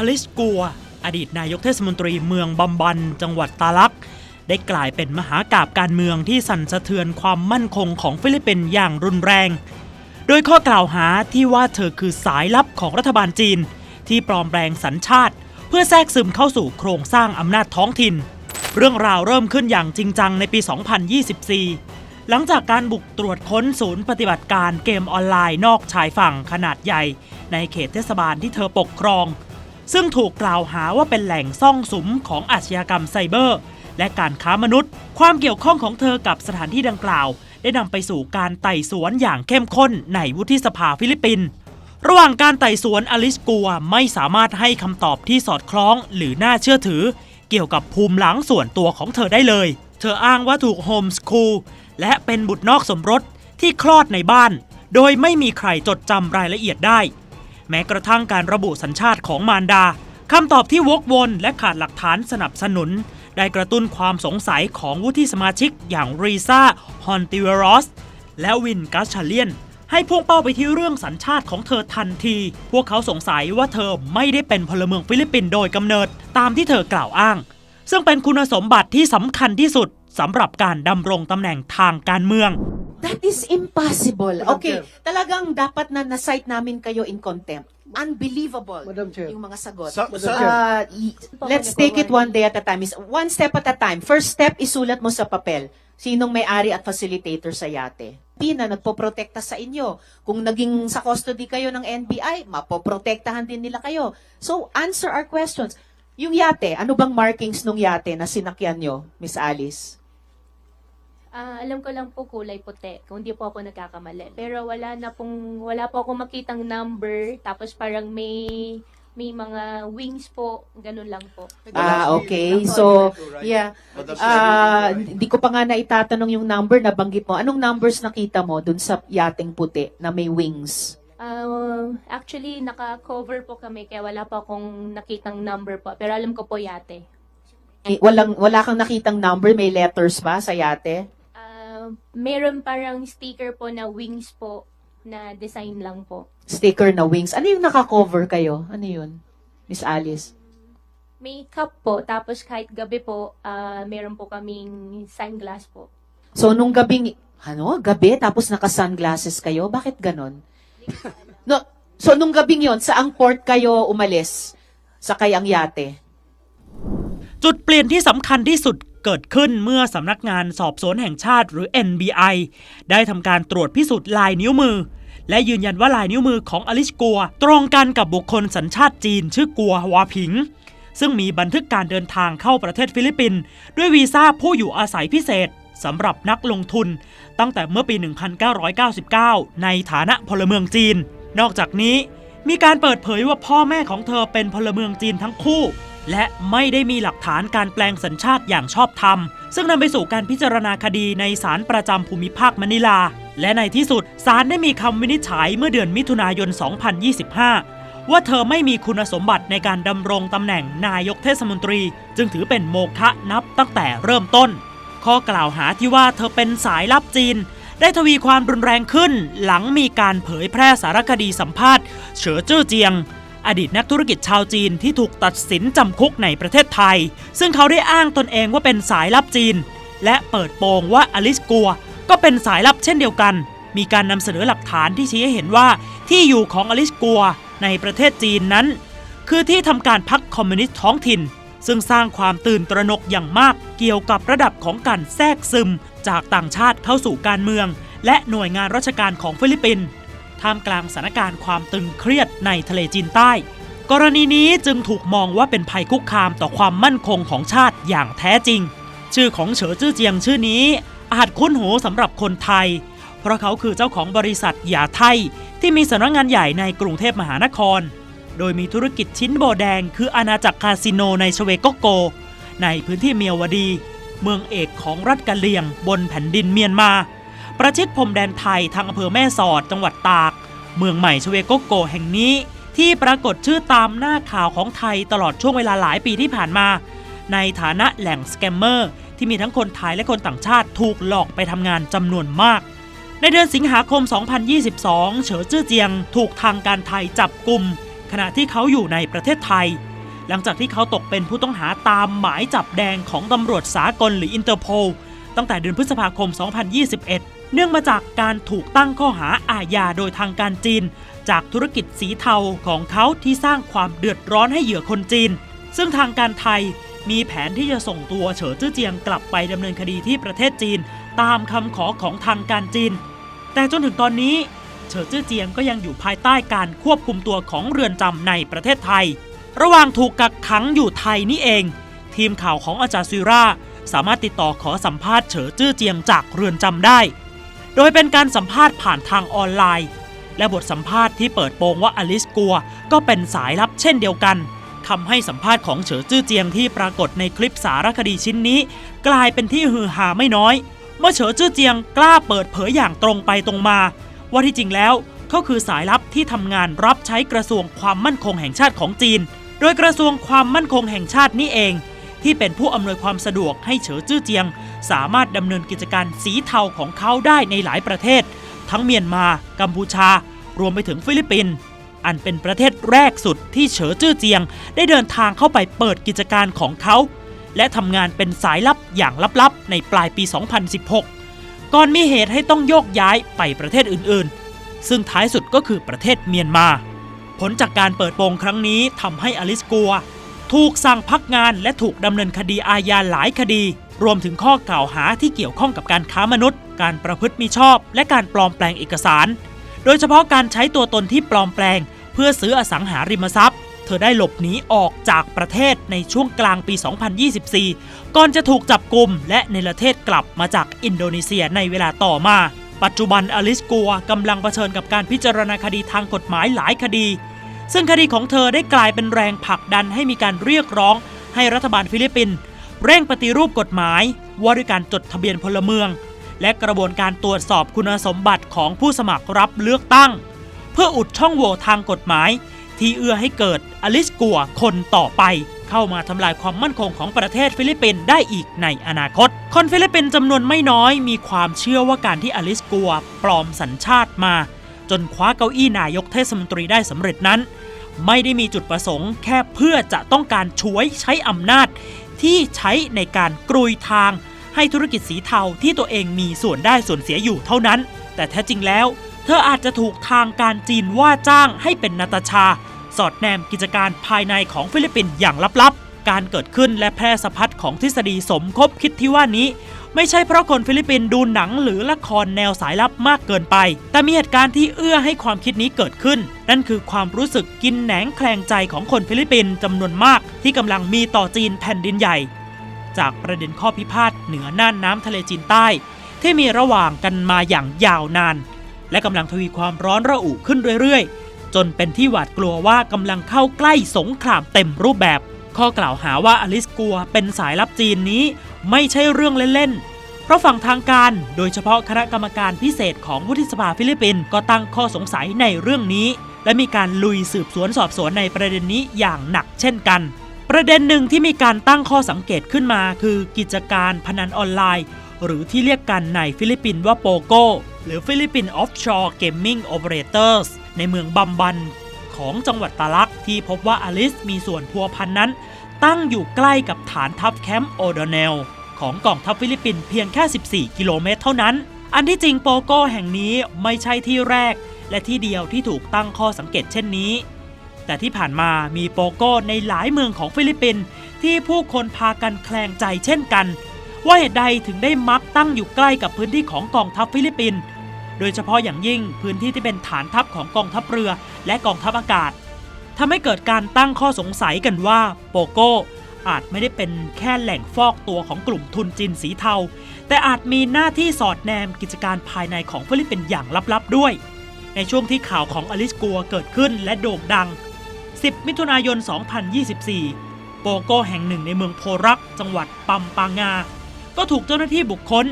อลิสกัว อดีตนายกเทศมนตรีเมืองบัมบัน จังหวัดตาลัก ได้กลายเป็นมหากาบการเมืองที่สั่นสะเทือนความมั่นคงของฟิลิปปินส์อย่างรุนแรง โดยข้อกล่าวหาที่ว่าเธอคือสายลับของรัฐบาลจีน ที่ปลอมแปลงสัญชาติ เพื่อแทรกซึมเข้าสู่โครงสร้างอำนาจท้องถิ่น เรื่องราวเริ่มขึ้นอย่างจริงจังในปี 2024หลังจากการบุกตรวจค้นศูนย์ปฏิบัติการเกมออนไลน์นอกชายฝั่งขนาดใหญ่ ในเขตเทศบาลที่เธอปกครอง ซึ่งถูกกล่าวหาว่าเป็นแหล่งซ่องสุมของอาชญากรรมไซเบอร์ และการค้ามนุษย์ ความเกี่ยวข้องของเธอกับสถานที่ดังกล่าว ได้นำไปสู่การไต่สวนอย่างเข้มข้นในวุฒิสภาฟิลิปปินส์ระหว่างการไต่สวนอลิสกัวไม่สามารถให้คำตอบที่สอดคล้องหรือน่าเชื่อถือ เกี่ยวกับภูมิหลังส่วนตัวของเธอได้เลย เธออ้างว่าถูกโฮมสคูลและเป็นบุตรนอกสมรสที่คลอดในบ้าน โดยไม่มีใครจดจำรายละเอียดได้ แม้กระทั่งการระบุสัญชาติของมารดาคำตอบที่วกวนและขาดหลักฐานสนับสนุน ได้กระตุ้นความสงสัยของวุฒิสมาชิกอย่างรีซาฮอนติเวรอสและวินกัสชาเลียน ให้พุ่งเป้าไปที่เรื่องสัญชาติของเธอทันที พวกเขาสงสัยว่าเธอไม่ได้เป็นพลเมืองฟิลิปปินส์โดยกำเนิดตามที่เธอกล่าวอ้าง ซึ่งเป็นคุณสมบัติที่สำคัญที่สุด สำหรับการดำรงตำแหน่งทางการเมือง That is impossible. Madam Okay, Chair. talagang dapat na na-cite namin kayo in contempt. Unbelievable. Madam Chair. Yung mga sagot. Sa- Madam Ah, y- let's take it one day at a time. Is one step at a time. First step, isulat mo sa papel. Sinong may-ari at facilitator sa yate? Pina, nagpoprotekta sa inyo. Kung naging sa custody kayo ng NBI, mapoprotektahan din nila kayo. So, answer our questions. Yung yate, ano bang markings nung yate na sinakyan nyo, Miss Alice? Ah, alam ko lang po kulay puti, kung hindi po ako nagkakamali. Pero wala na pong, wala po ako makitang number, tapos parang may, may mga wings po, ganun lang po. Ah, okay. So, yeah. Ah, hindi ko pa nga naitatanong yung number na banggit mo. Anong numbers nakita mo dun sa yating puti na may wings? Ah, actually, naka-cover po kami, kaya wala po akong nakitang number po. Pero alam ko po yate. Eh, walang wala kang nakitang number, may letters ba sa yate? Ah, meron parang sticker po na wings po, na design lang po. Sticker na wings. Ano yung naka-cover kayo? Ano yun? Miss Alice. May cup po, tapos kahit gabi po, ah, meron po kaming sunglass po. So, nung gabing, ano, gabi, tapos naka-sunglasses kayo? Bakit ganon? No, so, nung gabing yon saang port kayo umalis? Sa kayang yate? จุดเปลี่ยนที่สำคัญที่สุด เกิดขึ้นเมื่อสำนักงานสอบสวนแห่งชาติหรือ NBI ได้ทำการตรวจพิสูจน์ลายนิ้วมือ และยืนยันว่าลายนิ้วมือของอลิชกัว ตรงกันกับบุคคลสัญชาติจีน ชื่อกัววาผิง ซึ่งมีบันทึกการเดินทางเข้าประเทศฟิลิปปินส์ด้วยวีซ่าผู้อยู่อาศัยพิเศษสำหรับนักลงทุน ตั้งแต่เมื่อปี 1999 ในฐานะพลเมืองจีน นอกจากนี้มีการเปิดเผยว่าพ่อแม่ของเธอเป็นพลเมืองจีนทั้งคู่ และไม่ได้มีหลักฐานการแปลงสัญชาติอย่างชอบธรรม ซึ่งนำไปสู่การพิจารณาคดีในศาลประจำภูมิภาคมะนิลา และในที่สุดศาลได้มีคำวินิจฉัยเมื่อเดือนมิถุนายน 2025 ว่าเธอไม่มีคุณสมบัติในการดำรงตำแหน่งนายกเทศมนตรี จึงถือเป็นโมฆะนับตั้งแต่เริ่มต้น ข้อกล่าวหาที่ว่าเธอเป็นสายลับจีนได้ทวีความรุนแรงขึ้นหลังมีการเผยแพร่สารคดีสัมภาษณ์ เฉอเจ้อเจียง อดีตนักธุรกิจชาวจีนที่ถูกตัดสินจำคุกในประเทศไทย ซึ่งเขาได้อ้างตนเองว่าเป็นสายลับจีน และเปิดโปงว่าอลิสกัว ก็เป็นสายลับเช่นเดียวกัน มีการนำเสนอหลักฐานที่ชี้ให้เห็นว่าที่อยู่ของอลิสกัวในประเทศจีนนั้น คือที่ทำการพรรคคอมมิวนิสต์ท้องถิ่น ซึ่งสร้างความตื่นตระหนกอย่างมากเกี่ยวกับระดับของการแทรกซึม จากต่างชาติเข้าสู่การเมือง และหน่วยงานราชการของฟิลิปปินส์ ท่ามกลางสถานการณ์ความตึงเครียดในทะเลจีนใต้ กรณีนี้จึงถูกมองว่าเป็นภัยคุกคามต่อความมั่นคงของชาติอย่างแท้จริง ชื่อของเฉอจื้อเจียงชื่อนี้ อาจคุ้นหูสำหรับคนไทย เพราะเขาคือเจ้าของบริษัทหยาไทย ที่มีสำนักงานใหญ่ในกรุงเทพมหานคร โดยมีธุรกิจชิ้นโบแดง คืออาณาจักรคาสิโนในชเวโกโก ในพื้นที่เมียวดี เมืองเอกของรัฐกะเหรี่ยงบนแผ่นดินเมียนมา ประชิดพรมแดนไทยทางอำเภอแม่สอดจังหวัดตาก เมืองใหม่ชเวโกโกแห่งนี้ ที่ปรากฏชื่อตามหน้าข่าวของไทยตลอดช่วงเวลาหลายปีที่ผ่านมา ในฐานะแหล่งสแกมเมอร์ที่มีทั้งคนไทยและคนต่างชาติถูกหลอกไปทำงานจำนวนมาก ในเดือนสิงหาคม 2022 เฉอจื้อเจียง ถูกทางการไทยจับกลุ่มขณะที่เขาอยู่ในประเทศไทย หลังจากที่เขาตกเป็นผู้ต้องหาตามหมายจับแดงของตำรวจสากลหรืออินเตอร์โพลตั้งแต่เดือนพฤษภาคม 2021 เนื่องมาจากการถูกตั้งข้อหาอาญาโดยทางการจีน จากธุรกิจสีเทาของเขาที่สร้างความเดือดร้อนให้เหยื่อคนจีน ซึ่งทางการไทยมีแผนที่จะส่งตัวเฉิอจื้อเจียงกลับไปดำเนินคดีที่ประเทศจีน ตามคำขอของทางการจีน แต่จนถึงตอนนี้ เฉิอจื้อเจียงก็ยังอยู่ภายใต้การควบคุมตัวของเรือนจำในประเทศไทย ระหว่างถูกกักขังอยู่ไทยนี่เอง ทีมข่าวของอาจารย์ซิราสามารถติดต่อขอสัมภาษณ์เฉิอจื้อเจียงจากเรือนจำได้ โดยเป็นการสัมภาษณ์ผ่านทางออนไลน์ และบทสัมภาษณ์ที่เปิดโปงว่าอลิสกลัว ก็เป็นสายลับเช่นเดียวกันทำให้สัมภาษณ์ของเฉิอจื้อเจียงที่ปรากฏในคลิปสารคดีชิ้นนี้ กลายเป็นที่ฮือฮาไม่น้อย เมื่อเฉิอจื้อเจียงกล้าเปิดเผยอย่างตรงไปตรงมา ว่าที่จริงแล้วเขาคือสายลับที่ทำงานรับใช้กระทรวงความมั่นคงแห่งชาติของจีน โดยกระทรวงความมั่นคงแห่งชาตินี่เอง ที่เป็นผู้อำนวยความสะดวกให้เฉิอจื้อเจียง สามารถดำเนินกิจการสีเทาของเขาได้ในหลายประเทศ ทั้งเมียนมา กัมพูชา รวมไปถึงฟิลิปปินส์อันเป็นประเทศแรกสุดที่เฉิอจื้อเจียง ได้เดินทางเข้าไปเปิดกิจการของเขา และทำงานเป็นสายลับอย่างลับๆ ในปลายปี 2016 ก่อนมีเหตุให้ต้องโยกย้ายไปประเทศอื่นๆ ซึ่งท้ายสุดก็คือประเทศเมียนมา ผลจากการเปิดโปงครั้งนี้ทำให้อลิสกัว ถูกสั่งพักงานและถูกดำเนินคดีอาญาหลายคดี รวมถึงข้อกล่าวหาที่เกี่ยวข้องกับการค้ามนุษย์ การประพฤติมิชอบ และการปลอมแปลงเอกสาร โดยเฉพาะการใช้ตัวตนที่ปลอมแปลง เพื่อซื้ออสังหาริมทรัพย์ เธอได้หลบหนีออกจากประเทศในช่วงกลางปี 2024 ก่อนจะถูกจับกลุ่มและในประเทศกลับมาจากอินโดนีเซียในเวลาต่อมา ปัจจุบันอลิสกัวกำลังเผชิญกับการพิจารณาคดีทางกฎหมายหลายคดี ซึ่งคดีของเธอได้กลายเป็นแรงผลักดันให้มีการเรียกร้องให้รัฐบาลฟิลิปปินส์ เร่งปฏิรูปกฎหมาย ว่าด้วยการจดทะเบียนพลเมือง และกระบวนการตรวจสอบคุณสมบัติของผู้สมัครรับเลือกตั้ง เพื่ออุดช่องโหว่ทางกฎหมาย ที่เอื้อให้เกิดอลิสกัวคนต่อไป เข้ามาทำลายความมั่นคงของประเทศฟิลิปปินส์ได้อีกในอนาคต คนฟิลิปปินส์จำนวนไม่น้อย มีความเชื่อว่าการที่อลิสกัวปลอมสัญชาติมา จนคว้าเก้าอี้นายกเทศมนตรีได้สำเร็จนั้นไม่ได้มีจุดประสงค์แค่เพื่อจะต้องการช่วยใช้อำนาจ ที่ใช้ในการกรุยทาง ให้ธุรกิจสีเทาที่ตัวเองมีส่วนได้ส่วนเสียอยู่เท่านั้น แต่แท้จริงแล้ว เธออาจจะถูกทางการจีนว่าจ้างให้เป็นนาตาชา สอดแนมกิจการภายในของฟิลิปปินส์อย่างลับๆ การเกิดขึ้นและแพร่สะพัดของทฤษฎีสมคบคิดที่ว่านี้ ไม่ใช่เพราะคนฟิลิปปินส์ดูหนังหรือละครแนวสายลับมากเกินไป แต่มีเหตุการณ์ที่เอื้อให้ความคิดนี้เกิดขึ้น นั่นคือความรู้สึกกินแหนงแคลงใจของคนฟิลิปปินส์จำนวนมาก ที่กำลังมีต่อจีนแผ่นดินใหญ่ จากประเด็นข้อพิพาทเหนือน่านน้ำทะเลจีนใต้ ที่มีระหว่างกันมาอย่างยาวนาน และกำลังทวีความร้อนระอุขึ้นเรื่อยๆ จนเป็นที่หวาดกลัวว่ากำลังเข้าใกล้สงครามเต็มรูปแบบ ข้อกล่าวหาว่าอลิสกัวเป็นสายลับจีนนี้ไม่ใช่เรื่องเล่นๆ เพราะฝั่งทางการโดยเฉพาะคณะกรรมการพิเศษของวุฒิสภาฟิลิปปินส์ก็ตั้งข้อสงสัยในเรื่องนี้ และมีการลุยสืบสวนสอบสวนในประเด็นนี้อย่างหนักเช่นกัน ประเด็นหนึ่งที่มีการตั้งข้อสังเกตขึ้นมา คือกิจการพนันออนไลน์ หรือที่เรียกกันในฟิลิปปินส์ว่าโปโกหรือฟิลิปปินส์ออฟชอร์เกมมิ่งโอเปอเรเตอร์สในเมืองบัมบันของจังหวัดตาลัก ที่พบว่าอลิสมีส่วนพัวพันนั้น ตั้งอยู่ใกล้กับฐานทัพแคมป์โอดเนลของกองทัพฟิลิปปินส์เพียงแค่ 14 กิโลเมตรเท่านั้น อันที่จริงโปโกแห่งนี้ไม่ใช่ที่แรก และที่เดียวที่ถูกตั้งข้อสังเกตเช่นนี้ แต่ที่ผ่านมามีโปโก้ในหลายเมืองของฟิลิปปินส์ที่ผู้คนพากันแคลงใจเช่นกัน ว่าเหตุใดถึงได้มักตั้งอยู่ใกล้กับพื้นที่ของกองทัพฟิลิปปินส์โดยเฉพาะอย่างยิ่งพื้นที่ที่เป็นฐานทัพของกองทัพเรือและกองทัพอากาศ ทำให้เกิดการตั้งข้อสงสัยกันว่าโปโก้อาจไม่ได้เป็นแค่แหล่งฟอกตัวของกลุ่มทุนจีนสีเทา แต่อาจมีหน้าที่สอดแนมกิจการภายในของฟิลิปปินส์อย่างลับๆด้วย ในช่วงที่ข่าวของอลิสกัวเกิดขึ้นและโด่งดัง 10 มิถุนายน 2024 โปโก้แห่งหนึ่งในเมืองโพรักจังหวัดปัมปางา ก็ถูกเจ้าหน้าที่บุคคล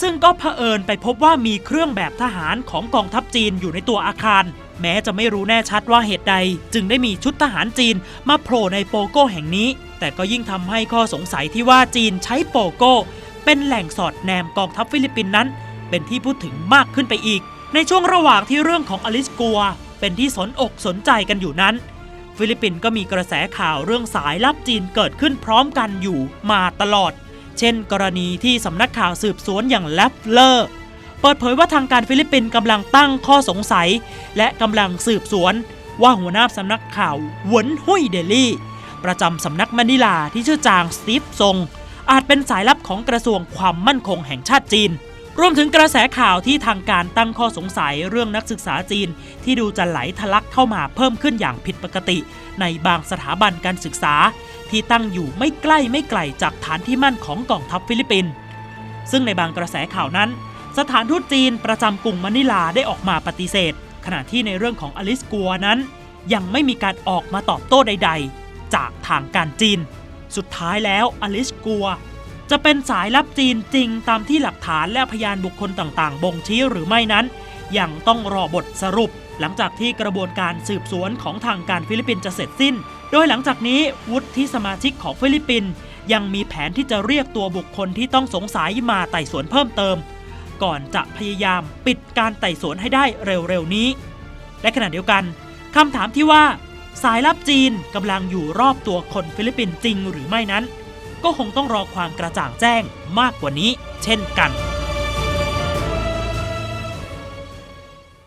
ซึ่งก็เผอิญไปพบว่ามีเครื่องแบบทหารของกองทัพจีนอยู่ในตัวอาคาร แม้จะไม่รู้แน่ชัดว่าเหตุใด จึงได้มีชุดทหารจีนมาโผล่ในโปโก้แห่งนี้ แต่ก็ยิ่งทำให้ข้อสงสัยที่ว่าจีนใช้โปโก้ เป็นแหล่งสอดแนมกองทัพฟิลิปปินส์นั้น เป็นที่พูดถึงมากขึ้นไปอีก ในช่วงระหว่างที่เรื่องของอลิสกัว เป็นที่สนอกสนใจกันอยู่นั้น ฟิลิปปินส์ก็มีกระแสข่าวเรื่องสายลับจีนเกิดขึ้นพร้อมกันอยู่มาตลอด เช่น กรณีที่สำนักข่าวสืบสวนอย่างแลฟเลอร์เปิดเผยว่าทางการฟิลิปปินส์กำลังตั้งข้อสงสัย และกำลังสืบสวน ว่าหัวหน้าสำนักข่าวหวนหุยเดลี่ ประจำสำนักมะนิลาที่ชื่อจางสตีฟซงอาจเป็นสายลับของกระทรวงความมั่นคงแห่งชาติจีน รวมถึงกระแสข่าวที่ทางการตั้งข้อสงสัยเรื่องนักศึกษาจีน ที่ดูจะไหลทะลักเข้ามาเพิ่มขึ้นอย่างผิดปกติ ในบางสถาบันการศึกษา ที่ตั้งอยู่ไม่ใกล้ไม่ไกลจากฐานที่มั่นของกองทัพฟิลิปปินส์ซึ่งในบางกระแสข่าวนั้น สถานทูตจีนประจำกรุงมะนิลาได้ออกมาปฏิเสธ ขณะที่ในเรื่องของอลิสกัวนั้น ยังไม่มีการออกมาตอบโต้ใด ๆ จากทางการจีน สุดท้ายแล้วอลิสกัว จะเป็นสายลับจีนจริงตามที่หลักฐานและพยานบุคคลต่างๆ บ่งชี้หรือไม่นั้น ยังต้องรอบทสรุป หลังจากที่กระบวนการสืบสวนของทางการฟิลิปปินส์จะเสร็จสิ้น โดยหลังจากนี้วุฒิสมาชิกของฟิลิปปินส์ยังมีแผนที่จะเรียกตัวบุคคลที่ต้องสงสัยมาไต่สวนเพิ่มเติม ก่อนจะพยายามปิดการไต่สวนให้ได้เร็วๆนี้ และขณะเดียวกันคำถามที่ว่า สายลับจีนกำลังอยู่รอบตัวคนฟิลิปปินส์จริงหรือไม่นั้น ก็คงต้องรอความกระจ่างแจ้งมากกว่านี้ เช่นกัน